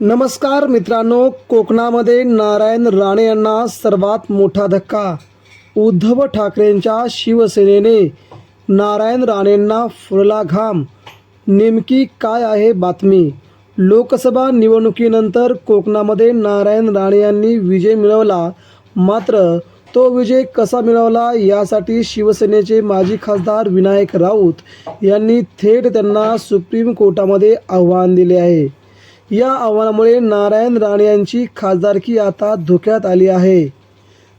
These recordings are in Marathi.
नमस्कार मित्रांनो कोकणामध्ये नारायण राणे यांना सर्वात मोठा धक्का. उद्धव ठाकरेंच्या शिवसेनेने नारायण राणेंना फुरला घाम. नेमकी काय आहे बातमी? लोकसभा निवडणुकीनंतर कोकणामध्ये नारायण राणे यांनी विजय मिळवला. मात्र तो विजय कसा मिळवला यासाठी शिवसेनेचे माजी खासदार विनायक राऊत यांनी थेट त्यांना सुप्रीम कोर्टामध्ये आव्हान दिले आहे. या आव्हानामुळे नारायण राणे यांची खासदारकी आता धोक्यात आली आहे.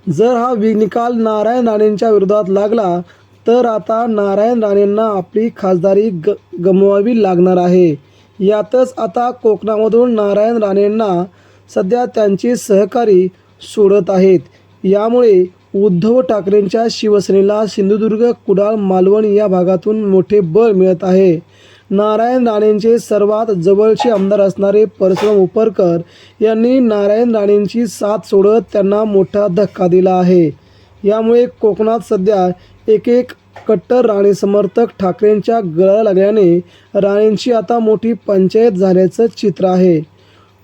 जर हा निकाल नारायण राणेंच्या विरोधात लागला तर आता नारायण राणेंना आपली खासदारी ग गमवावी लागणार आहे. यातच आता कोकणामधून नारायण राणेंना सध्या त्यांचे सहकारी सोडत आहेत. यामुळे उद्धव ठाकरेंच्या शिवसेनेला सिंधुदुर्ग कुडाळ मालवण या भागातून मोठे बळ मिळत आहे. नारायण राणेंचे सर्वात जवळचे आमदार असणारे परशुराम उपरकर यांनी नारायण राणेंची साथ सोडत त्यांना मोठा धक्का दिला आहे. यामुळे कोकणात सध्या एक एक कट्टर राणे समर्थक ठाकरेंच्या गळा लागल्याने राणेंची आता मोठी पंचायत झाल्याचं चित्र आहे.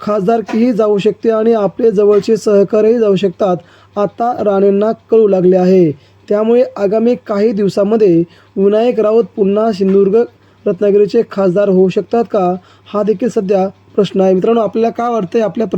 खासदारकीही जाऊ शकते आणि आपले जवळचे सहकार्यही जाऊ शकतात आता राणेंना कळू लागले आहे. त्यामुळे आगामी काही दिवसामध्ये विनायक राऊत पुन्हा सिंधुदुर्ग रत्नागिरीचे खासदार होऊ शकतात का? हा देखील सध्या प्रश्न आहे. मित्रांनो आपल्याला काय वाटतंय? आपल्या प्र